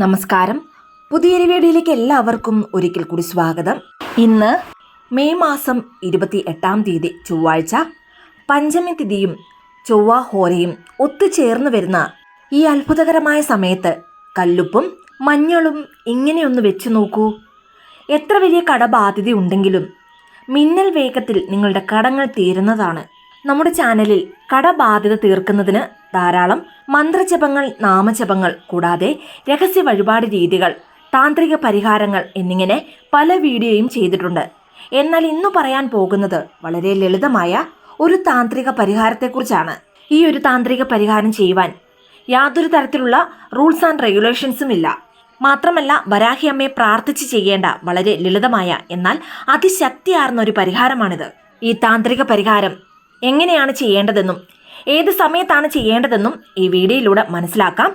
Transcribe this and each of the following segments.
നമസ്കാരം. പുതിയൊരു വീഡിയോയിലേക്ക് എല്ലാവർക്കും ഒരിക്കൽ കൂടി സ്വാഗതം. ഇന്ന് മെയ് മാസം ഇരുപത്തി എട്ടാം തീയതി ചൊവ്വാഴ്ച പഞ്ചമി തിഥിയും ചൊവ്വ ഹോരയും ഒത്തുചേർന്ന് വരുന്ന ഈ അത്ഭുതകരമായ സമയത്ത് കല്ലുപ്പും മഞ്ഞളും ഇങ്ങനെയൊന്ന് വെച്ചു നോക്കൂ. എത്ര വലിയ കടബാധ്യത ഉണ്ടെങ്കിലും മിന്നൽ വേഗത്തിൽ നിങ്ങളുടെ കടങ്ങൾ തീരുന്നതാണ്. നമ്മുടെ ചാനലിൽ കടബാധ്യത തീർക്കുന്നതിന് ധാരാളം മന്ത്രജപങ്ങൾ നാമജപങ്ങൾ കൂടാതെ രഹസ്യ വഴിപാട് രീതികൾ താന്ത്രിക പരിഹാരങ്ങൾ എന്നിങ്ങനെ പല വീഡിയോയും ചെയ്തിട്ടുണ്ട്. എന്നാൽ ഇന്ന് പറയാൻ പോകുന്നത് വളരെ ലളിതമായ ഒരു താന്ത്രിക പരിഹാരത്തെക്കുറിച്ചാണ്. ഈ ഒരു താന്ത്രിക പരിഹാരം ചെയ്യുവാൻ യാതൊരു തരത്തിലുള്ള റൂൾസ് ആൻഡ് റെഗുലേഷൻസും ഇല്ല. മാത്രമല്ല വരാഹി അമ്മയെ പ്രാർത്ഥിച്ച് ചെയ്യേണ്ട വളരെ ലളിതമായ എന്നാൽ അതിശക്തിയാർന്ന ഒരു പരിഹാരമാണിത്. ഈ താന്ത്രിക പരിഹാരം എങ്ങനെയാണ് ചെയ്യേണ്ടതെന്നും ഏത് സമയത്താണ് ചെയ്യേണ്ടതെന്നും ഈ വീഡിയോയിലൂടെ മനസ്സിലാക്കാം.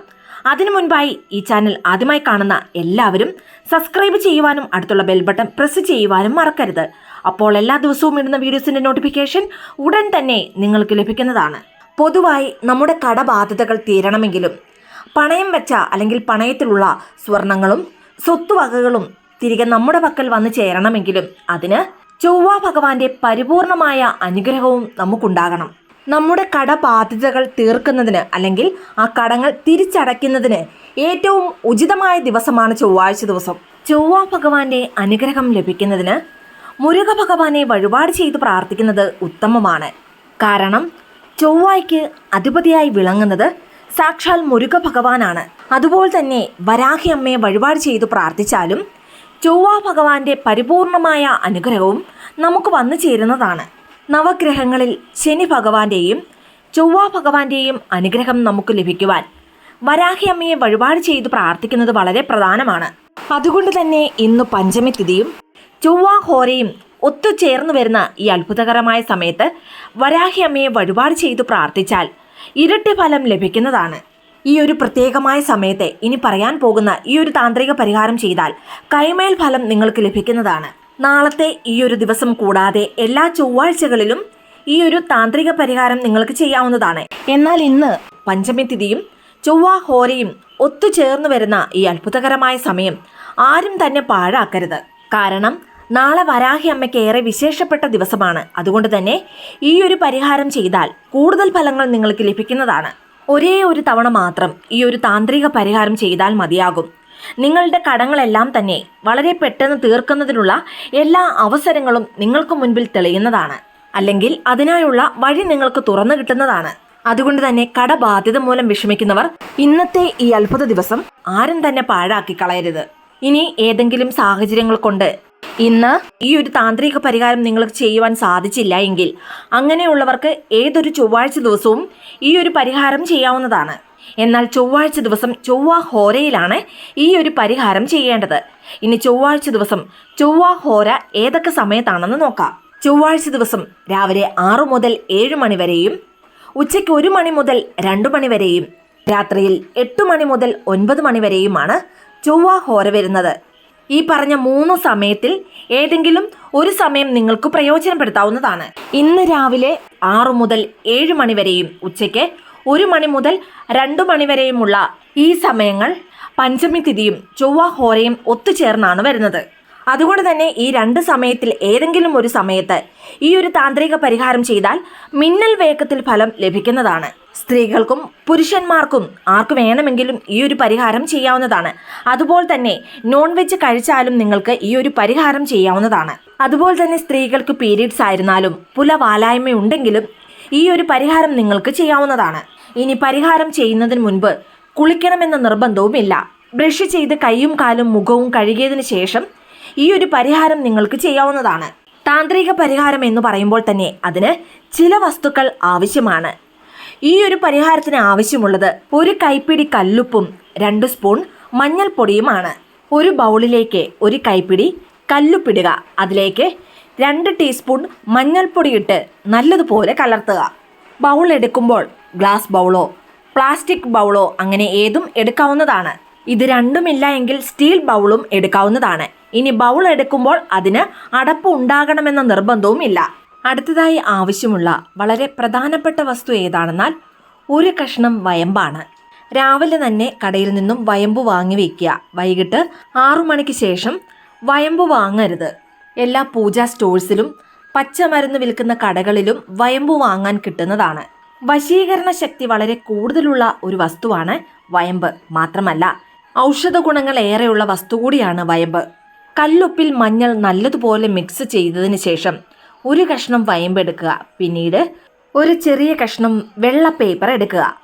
അതിനു മുൻപായി ഈ ചാനൽ ആദ്യമായി കാണുന്ന എല്ലാവരും സബ്സ്ക്രൈബ് ചെയ്യുവാനും അടുത്തുള്ള ബെൽ ബട്ടൺ പ്രസ് ചെയ്യുവാനും മറക്കരുത്. അപ്പോൾ എല്ലാ ദിവസവും ഇടുന്ന വീഡിയോസിന്റെ നോട്ടിഫിക്കേഷൻ ഉടൻ തന്നെ നിങ്ങൾക്ക് ലഭിക്കുന്നതാണ്. പൊതുവായി നമ്മുടെ കടബാധ്യതകൾ തീരണമെങ്കിലും പണയം വെച്ച അല്ലെങ്കിൽ പണയത്തിലുള്ള സ്വർണങ്ങളും സ്വത്തുവകകളും തിരികെ നമ്മുടെ പക്കൽ വന്നു ചേരണമെങ്കിലും അതിന് ചൊവ്വ ഭഗവാന്റെ പരിപൂർണമായ അനുഗ്രഹവും നമുക്കുണ്ടാകണം. നമ്മുടെ കടബാധ്യതകൾ തീർക്കുന്നതിന് അല്ലെങ്കിൽ ആ കടങ്ങൾ തിരിച്ചടയ്ക്കുന്നതിന് ഏറ്റവും ഉചിതമായ ദിവസമാണ് ചൊവ്വാഴ്ച ദിവസം. ചൊവ്വ ഭഗവാന്റെ അനുഗ്രഹം ലഭിക്കുന്നതിന് മുരുക ഭഗവാനെ വഴിപാട് ചെയ്ത് പ്രാർത്ഥിക്കുന്നത് ഉത്തമമാണ്. കാരണം ചൊവ്വായ്ക്ക് അധിപതിയായി വിളങ്ങുന്നത് സാക്ഷാൽ മുരുക ഭഗവാനാണ്. അതുപോലെ തന്നെ വരാഹി അമ്മയെ വഴിപാട് ചെയ്ത് പ്രാർത്ഥിച്ചാലും ചൊവ്വ ഭഗവാന്റെ പരിപൂർണമായ അനുഗ്രഹവും നമുക്ക് വന്നു ചേരുന്നതാണ്. നവഗ്രഹങ്ങളിൽ ശനി ഭഗവാന്റെയും ചൊവ്വ ഭഗവാന്റെയും അനുഗ്രഹം നമുക്ക് ലഭിക്കുവാൻ വരാഹി അമ്മയെ വഴിപാട് ചെയ്ത് പ്രാർത്ഥിക്കുന്നത് വളരെ പ്രധാനമാണ്. അതുകൊണ്ട് തന്നെ ഇന്ന് പഞ്ചമി തിഥിയും ചൊവ്വ ഹോരയും ഒത്തുചേർന്നു വരുന്ന ഈ അത്ഭുതകരമായ സമയത്ത് വരാഹി അമ്മയെ വഴിപാട് ചെയ്ത് പ്രാർത്ഥിച്ചാൽ ഇരട്ടി ഫലം ലഭിക്കുന്നതാണ്. ഈ ഒരു പ്രത്യേകമായ സമയത്തെ ഇനി പറയാൻ പോകുന്ന ഈ ഒരു താന്ത്രിക പരിഹാരം ചെയ്താൽ കൈമേൽ ഫലം നിങ്ങൾക്ക് ലഭിക്കുന്നതാണ്. നാളത്തെ ഈ ഒരു ദിവസം കൂടാതെ എല്ലാ ചൊവ്വാഴ്ചകളിലും ഈ ഒരു താന്ത്രിക പരിഹാരം നിങ്ങൾക്ക് ചെയ്യാവുന്നതാണ്. എന്നാൽ ഇന്ന് പഞ്ചമി തിഥിയും ചൊവ്വ ഹോരയും ഒത്തുചേർന്നു വരുന്ന ഈ അത്ഭുതകരമായ സമയം ആരും തന്നെ പാഴാക്കരുത്. കാരണം നാളെ വരാഹി അമ്മയ്ക്ക് ഏറെ വിശേഷപ്പെട്ട ദിവസമാണ്. അതുകൊണ്ട് തന്നെ ഈ ഒരു പരിഹാരം ചെയ്താൽ കൂടുതൽ ഫലങ്ങൾ നിങ്ങൾക്ക് ലഭിക്കുന്നതാണ്. ഒരേ ഒരു തവണ മാത്രം ഈ ഒരു താന്ത്രിക പരിഹാരം ചെയ്താൽ മതിയാകും. നിങ്ങളുടെ കടങ്ങളെല്ലാം തന്നെ വളരെ പെട്ടെന്ന് തീർക്കുന്നതിനുള്ള എല്ലാ അവസരങ്ങളും നിങ്ങൾക്ക് മുൻപിൽ തെളിയുന്നതാണ്. അല്ലെങ്കിൽ അതിനായുള്ള വഴി നിങ്ങൾക്ക് തുറന്നു കിട്ടുന്നതാണ്. അതുകൊണ്ട് തന്നെ കടബാധ്യത മൂലം വിഷമിക്കുന്നവർ ഇന്നത്തെ ഈ അത്ഭുത ദിവസം ആരും തന്നെ പാഴാക്കി കളയരുത്. ഇനി ഏതെങ്കിലും സാഹചര്യങ്ങൾ കൊണ്ട് ഇന്ന് ഈ ഒരു താന്ത്രിക പരിഹാരം നിങ്ങൾക്ക് ചെയ്യുവാൻ സാധിച്ചില്ല എങ്കിൽ അങ്ങനെയുള്ളവർക്ക് ഏതൊരു ചൊവ്വാഴ്ച ദിവസവും ഈ ഒരു പരിഹാരം ചെയ്യാവുന്നതാണ്. എന്നാൽ ചൊവ്വാഴ്ച ദിവസം ചൊവ്വ ഹോരയിലാണ് ഈ ഒരു പരിഹാരം ചെയ്യേണ്ടത്. ഇനി ചൊവ്വാഴ്ച ദിവസം ചൊവ്വ ഹോര ഏതൊക്കെ സമയത്താണെന്ന് നോക്കാം. ചൊവ്വാഴ്ച ദിവസം രാവിലെ ആറു മുതൽ ഏഴ് മണി വരെയും ഉച്ചയ്ക്ക് ഒരു മണി മുതൽ രണ്ടു മണി വരെയും രാത്രിയിൽ എട്ട് മണി മുതൽ ഒൻപത് മണി വരെയുമാണ് ചൊവ്വ ഹോര വരുന്നത്. ഈ പറഞ്ഞ മൂന്ന് സമയത്തിൽ ഏതെങ്കിലും ഒരു സമയം നിങ്ങൾക്ക് പ്രയോജനപ്പെടുത്താവുന്നതാണ്. ഇന്ന് രാവിലെ ആറു മുതൽ ഏഴ് മണിവരെയും ഉച്ചയ്ക്ക് ഒരു മണി മുതൽ രണ്ടു മണിവരെയുമുള്ള ഈ സമയങ്ങൾ പഞ്ചമി തിഥിയും ചൊവ്വ ഹോരയും ഒത്തുചേർന്നാണ് വരുന്നത്. അതുകൊണ്ട് തന്നെ ഈ രണ്ട് സമയത്തിൽ ഏതെങ്കിലും ഒരു സമയത്ത് ഈ ഒരു താന്ത്രിക പരിഹാരം ചെയ്താൽ മിന്നൽ വേഗത്തിൽ ഫലം ലഭിക്കുന്നതാണ്. സ്ത്രീകൾക്കും പുരുഷന്മാർക്കും ആർക്ക് വേണമെങ്കിലും ഈ ഒരു പരിഹാരം ചെയ്യാവുന്നതാണ്. അതുപോലെ തന്നെ നോൺ വെജ് കഴിച്ചാലും നിങ്ങൾക്ക് ഈ ഒരു പരിഹാരം ചെയ്യാവുന്നതാണ്. അതുപോലെ തന്നെ സ്ത്രീകൾക്ക് പീരീഡ്സ് ആയിരുന്നാലും പുലവാലായ്മ ഉണ്ടെങ്കിലും ഈ ഒരു പരിഹാരം നിങ്ങൾക്ക് ചെയ്യാവുന്നതാണ്. ഇനി പരിഹാരം ചെയ്യുന്നതിന് മുൻപ് കുളിക്കണമെന്ന നിർബന്ധവുമില്ല. ബ്രഷ് ചെയ്ത് കൈയും കാലും മുഖവും കഴുകിയതിന് ശേഷം ഈ ഒരു പരിഹാരം നിങ്ങൾക്ക് ചെയ്യാവുന്നതാണ്. താന്ത്രിക പരിഹാരം എന്ന് പറയുമ്പോൾ തന്നെ അതിന് ചില വസ്തുക്കൾ ആവശ്യമാണ്. ഈ ഒരു പരിഹാരത്തിന് ആവശ്യമുള്ളത് ഒരു കൈപ്പിടി കല്ലുപ്പും രണ്ട് സ്പൂൺ മഞ്ഞൾപ്പൊടിയുമാണ്. ഒരു ബൗളിലേക്ക് ഒരു കൈപ്പിടി കല്ലുപ്പിടുക. അതിലേക്ക് രണ്ട് ടീസ്പൂൺ മഞ്ഞൾപ്പൊടി ഇട്ട് നല്ലതുപോലെ കലർത്തുക. ബൗൾ എടുക്കുമ്പോൾ ഗ്ലാസ് ബൗളോ പ്ലാസ്റ്റിക് ബൗളോ അങ്ങനെ ഏതും എടുക്കാവുന്നതാണ്. ഇത് രണ്ടുമില്ല എങ്കിൽ സ്റ്റീൽ ബൗളും എടുക്കാവുന്നതാണ്. ഇനി ബൗൾ എടുക്കുമ്പോൾ അതിന് അടപ്പ് ഉണ്ടാകണമെന്ന നിർബന്ധവും ഇല്ല അടുത്തതായി ആവശ്യമുള്ള വളരെ പ്രധാനപ്പെട്ട വസ്തു ഏതാണെന്നാൽ ഒരു കഷ്ണം വയമ്പാണ്. രാവിലെ തന്നെ കടയിൽ നിന്നും വയമ്പ് വാങ്ങി വയ്ക്കുക. വൈകിട്ട് ആറു മണിക്ക് ശേഷം വയമ്പ് വാങ്ങരുത്. എല്ലാ പൂജാ സ്റ്റോഴ്സിലും പച്ചമരുന്ന് വിൽക്കുന്ന കടകളിലും വയമ്പ് വാങ്ങാൻ കിട്ടുന്നതാണ്. വശീകരണ ശക്തി വളരെ കൂടുതലുള്ള ഒരു വസ്തുവാണ് വയമ്പ്. മാത്രമല്ല ഔഷധ ഗുണങ്ങൾ ഏറെയുള്ള വസ്തു കൂടിയാണ് വയമ്പ്. കല്ലുപ്പിൽ മഞ്ഞൾ നല്ലതുപോലെ മിക്സ് ചെയ്തതിന് ശേഷം ഒരു കഷ്ണം വയമ്പ് എടുക്കുക. പിന്നീട് ഒരു ചെറിയ കഷ്ണം വെള്ള പേപ്പർ എടുക്കുക.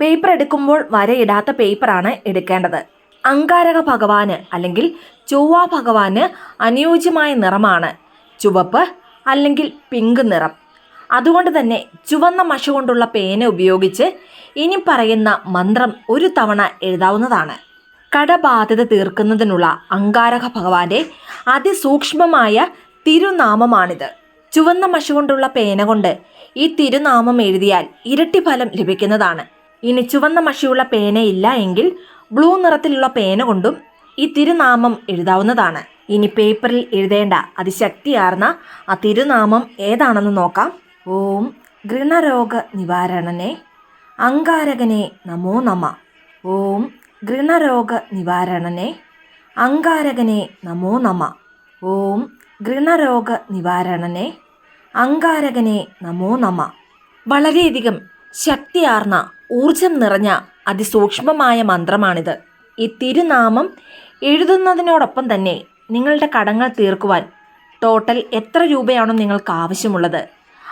പേപ്പർ എടുക്കുമ്പോൾ വരയിടാത്ത പേപ്പറാണ് എടുക്കേണ്ടത്. അങ്കാരക ഭഗവാന് അല്ലെങ്കിൽ ചൊവ്വ ഭഗവാന് അനുയോജ്യമായ നിറമാണ്. ചുവപ്പ് അല്ലെങ്കിൽ പിങ്ക് നിറം. അതുകൊണ്ട് തന്നെ ചുവന്ന മഷ കൊണ്ടുള്ള പേന ഉപയോഗിച്ച് ഇനി പറയുന്ന മന്ത്രം ഒരു തവണ എഴുതാവുന്നതാണ്. കടബാധ്യത തീർക്കുന്നതിനുള്ള അങ്കാരക ഭഗവാന്റെ അതിസൂക്ഷ്മമായ തിരുനാമമാണിത്. ചുവന്ന മഷി കൊണ്ടുള്ള പേന കൊണ്ട് ഈ തിരുനാമം എഴുതിയാൽ ഇരട്ടി ഫലം ലഭിക്കുന്നതാണ്. ഇനി ചുവന്ന മഷിയുള്ള പേന ഇല്ല എങ്കിൽ ബ്ലൂ നിറത്തിലുള്ള പേന കൊണ്ടും ഈ തിരുനാമം എഴുതാവുന്നതാണ്. ഇനി പേപ്പറിൽ എഴുതേണ്ട അതിശക്തിയാർന്ന ആ തിരുനാമം ഏതാണെന്ന് നോക്കാം. ഓം ഗൃണരോഗ നിവാരണനെ അങ്കാരകനെ നമോ നമ. ഓം ഗൃണരോഗ നിവാരണനെ അങ്കാരകനെ നമോ നമ. ഓം ഗൃണരോഗ നിവാരണനെ അങ്കാരകനെ നമോ നമ. വളരെയധികം ശക്തിയാർന്ന ഊർജം നിറഞ്ഞ അതിസൂക്ഷ്മമായ മന്ത്രമാണിത്. ഈ തിരുനാമം എഴുതുന്നതിനോടൊപ്പം തന്നെ നിങ്ങളുടെ കടങ്ങൾ തീർക്കുവാൻ ടോട്ടൽ എത്ര രൂപയാണോ നിങ്ങൾക്ക് ആവശ്യമുള്ളത്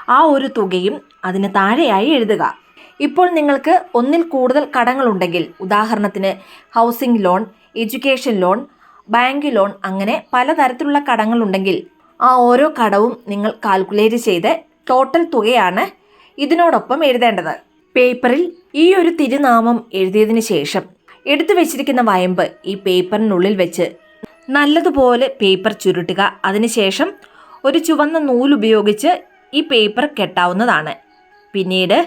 ആ ഒരു തുകയും അതിന് താഴെയായി എഴുതുക. ഇപ്പോൾ നിങ്ങൾക്ക് ഒന്നിൽ കൂടുതൽ കടങ്ങളുണ്ടെങ്കിൽ ഉദാഹരണത്തിന് housing loan education loan bank loan അങ്ങനെ പലതരത്തിലുള്ള കടങ്ങളുണ്ടെങ്കിൽ ആ ഓരോ കടവും നിങ്ങൾ കാൽക്കുലേറ്റ് ചെയ്ത് ടോട്ടൽ തുകയാണ് ഇതിനോടൊപ്പം എഴുതേണ്ടത്. പേപ്പറിൽ ഈ ഒരു തിരുനാമം എഴുതിയതിനു ശേഷം എടുത്തു വെച്ചിരിക്കുന്ന വയമ്പ് ഈ പേപ്പറിനുള്ളിൽ വെച്ച് നല്ലതുപോലെ പേപ്പർ ചുരുട്ടുക. അതിനുശേഷം ഒരു ചുവന്ന നൂലുപയോഗിച്ച് ഈ പേപ്പർ കെട്ടാവുന്നതാണ്. പിന്നീട്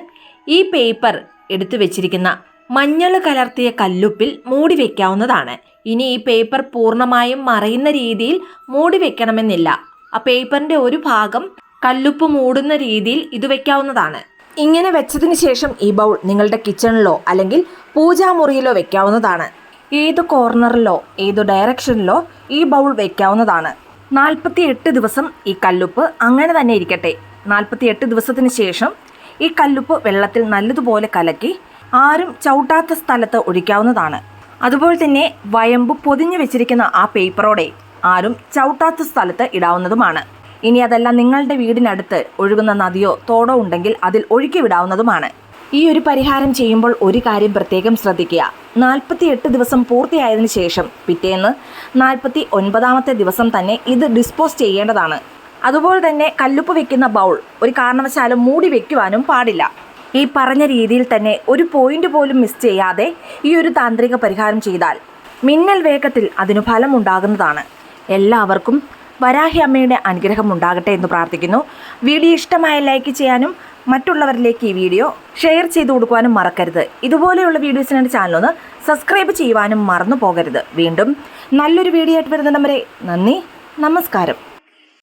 ഈ പേപ്പർ എടുത്തു വെച്ചിരിക്കുന്ന മഞ്ഞൾ കലർത്തിയ കല്ലുപ്പിൽ മൂടി വെക്കാവുന്നതാണ്. ഇനി ഈ പേപ്പർ പൂർണമായും മറയുന്ന രീതിയിൽ മൂടി വെക്കണമെന്നില്ല. ആ പേപ്പറിന്റെ ഒരു ഭാഗം കല്ലുപ്പ് മൂടുന്ന രീതിയിൽ ഇത് വെക്കാവുന്നതാണ്. ഇങ്ങനെ വെച്ചതിന് ശേഷം ഈ ബൗൾ നിങ്ങളുടെ കിച്ചണിലോ അല്ലെങ്കിൽ പൂജാമുറിയിലോ വെക്കാവുന്നതാണ്. ഏത് കോർണറിലോ ഏത് ഡയറക്ഷനിലോ ഈ ബൗൾ വെക്കാവുന്നതാണ്. നാൽപ്പത്തി എട്ട് ദിവസം ഈ കല്ലുപ്പ് അങ്ങനെ തന്നെ ഇരിക്കട്ടെ. നാൽപ്പത്തി എട്ട് ദിവസത്തിന് ശേഷം ഈ കല്ലുപ്പ് വെള്ളത്തിൽ നല്ലതുപോലെ കലക്കി ആരും ചവിട്ടാത്ത സ്ഥലത്ത് ഒഴിക്കാവുന്നതാണ്. അതുപോലെ തന്നെ വയമ്പ് പൊതിഞ്ഞു വെച്ചിരിക്കുന്ന ആ പേപ്പറോടെ ആരും ചവിട്ടാത്ത സ്ഥലത്ത് ഇടാവുന്നതുമാണ്. ഇനി അതല്ല നിങ്ങളുടെ വീടിനടുത്ത് ഒഴുകുന്ന നദിയോ തോടോ ഉണ്ടെങ്കിൽ അതിൽ ഒഴുക്കി വിടാവുന്നതുമാണ്. ഈ ഒരു പരിഹാരം ചെയ്യുമ്പോൾ ഒരു കാര്യം പ്രത്യേകം ശ്രദ്ധിക്കുക. നാൽപ്പത്തി എട്ട് ദിവസം പൂർത്തിയായതിനു ശേഷം പിറ്റേന്ന് നാൽപ്പത്തി ഒൻപതാമത്തെ ദിവസം തന്നെ ഇത് ഡിസ്പോസ് ചെയ്യേണ്ടതാണ്. അതുപോലെ തന്നെ കല്ലുപ്പ് വെക്കുന്ന ബൗൾ ഒരു കാരണവശാലും മൂടി വെക്കുവാനും പാടില്ല. ഈ പറഞ്ഞ രീതിയിൽ തന്നെ ഒരു പോയിന്റ് പോലും മിസ് ചെയ്യാതെ ഈ ഒരു താന്ത്രിക പരിഹാരം ചെയ്താൽ മിന്നൽ വേഗത്തിൽ അതിനു ഫലമുണ്ടാകുന്നതാണ് എല്ലാവർക്കും വരാഹി അമ്മയുടെ അനുഗ്രഹം ഉണ്ടാകട്ടെ എന്ന് പ്രാർത്ഥിക്കുന്നു. വീഡിയോ ഇഷ്ടമായ ലൈക്ക് ചെയ്യാനും മറ്റുള്ളവരിലേക്ക് ഈ വീഡിയോ ഷെയർ ചെയ്ത് കൊടുക്കുവാനും മറക്കരുത്. ഇതുപോലെയുള്ള വീഡിയോസിനായിട്ട് ചാനലൊന്ന് സബ്സ്ക്രൈബ് ചെയ്യുവാനും മറന്നു പോകരുത്. വീണ്ടും നല്ലൊരു വീഡിയോ ആയിട്ട് വരുന്നിടം വരെ നന്ദി നമസ്കാരം.